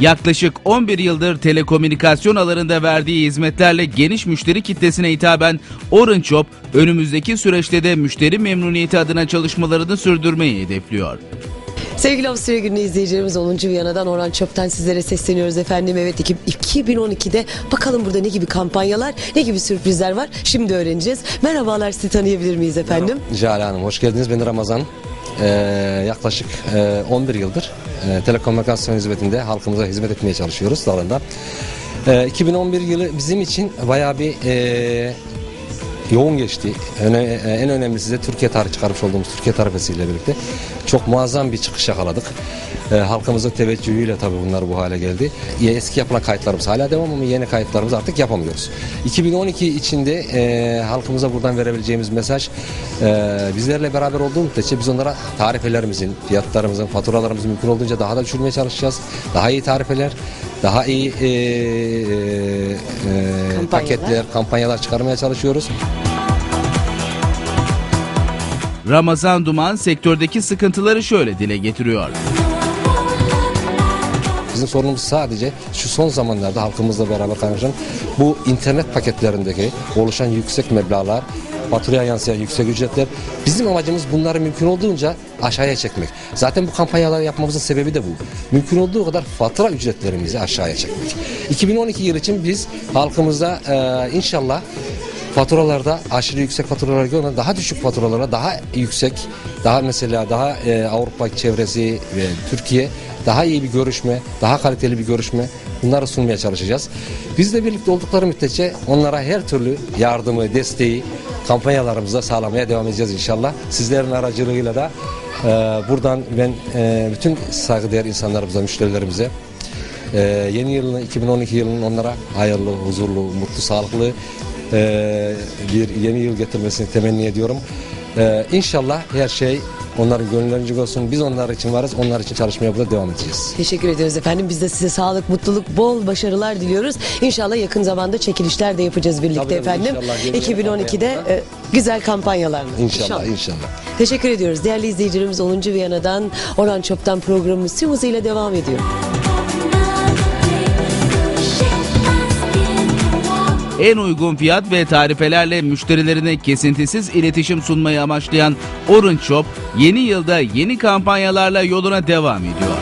Yaklaşık 11 yıldır telekomünikasyon alanında verdiği hizmetlerle geniş müşteri kitlesine hitaben Orange Shop önümüzdeki süreçte de müşteri memnuniyeti adına çalışmalarını sürdürmeyi hedefliyor. Sevgili Avusturya Günü izleyicilerimiz 10. Viyana'dan Orhan Çöp'ten sizlere sesleniyoruz efendim. Evet iki- 2012'de bakalım burada ne gibi kampanyalar, ne gibi sürprizler var şimdi öğreneceğiz. Merhabalar sizi tanıyabilir miyiz efendim? Cale Hanım hoş geldiniz. Ben Ramazan. Ee, yaklaşık e, 11 yıldır e, telekomünikasyon hizmetinde halkımıza hizmet etmeye çalışıyoruz dalında. E, 2011 yılı bizim için bayağı bir e, yoğun geçti. E, en önemlisi de Türkiye tarihi çıkarmış olduğumuz Türkiye tarifesiyle birlikte çok muazzam bir çıkış yakaladık. E, halkımızın teveccühüyle tabii bunlar bu hale geldi. Eski yapılan kayıtlarımız hala devam ama yeni kayıtlarımızı artık yapamıyoruz. 2012 içinde e, halkımıza buradan verebileceğimiz mesaj e, bizlerle beraber olduğu müddetçe biz onlara tarifelerimizin, fiyatlarımızın, faturalarımızın mümkün olduğunca daha da düşürmeye çalışacağız. Daha iyi tarifeler, daha iyi e, e, e, paketler, kampanyalar çıkarmaya çalışıyoruz. Ramazan Duman sektördeki sıkıntıları şöyle dile getiriyor. Bizim sorunumuz sadece şu son zamanlarda halkımızla beraber kaynaşan bu internet paketlerindeki oluşan yüksek meblağlar, faturaya yansıyan yüksek ücretler. Bizim amacımız bunları mümkün olduğunca aşağıya çekmek. Zaten bu kampanyaları yapmamızın sebebi de bu. Mümkün olduğu kadar fatura ücretlerimizi aşağıya çekmek. 2012 yıl için biz halkımıza e, inşallah faturalarda aşırı yüksek faturalara göre daha düşük faturalara daha yüksek daha mesela daha e, Avrupa çevresi ve Türkiye daha iyi bir görüşme, daha kaliteli bir görüşme bunları sunmaya çalışacağız. Bizle birlikte oldukları müddetçe onlara her türlü yardımı, desteği kampanyalarımızda sağlamaya devam edeceğiz inşallah. Sizlerin aracılığıyla da e, buradan ben e, bütün saygıdeğer insanlarımıza, müşterilerimize ee, yeni yılın 2012 yılının onlara hayırlı, huzurlu, mutlu, sağlıklı e, bir yeni yıl getirmesini temenni ediyorum. Ee, inşallah her şey onların gönüllerince olsun. Biz onlar için varız. Onlar için çalışmaya burada devam edeceğiz. Teşekkür ediyoruz efendim. Biz de size sağlık, mutluluk, bol başarılar diliyoruz. İnşallah yakın zamanda çekilişler de yapacağız birlikte Tabii, efendim. inşallah. Yeni yıl 2012'de kampanyalarında. e, güzel kampanyalarla. İnşallah, inşallah. Teşekkür ediyoruz. Değerli izleyicilerimiz 10. Viyana'dan Orhan Çöp'ten programımız tüm hızıyla devam ediyor. En uygun fiyat ve tarifelerle müşterilerine kesintisiz iletişim sunmayı amaçlayan Orange Shop yeni yılda yeni kampanyalarla yoluna devam ediyor.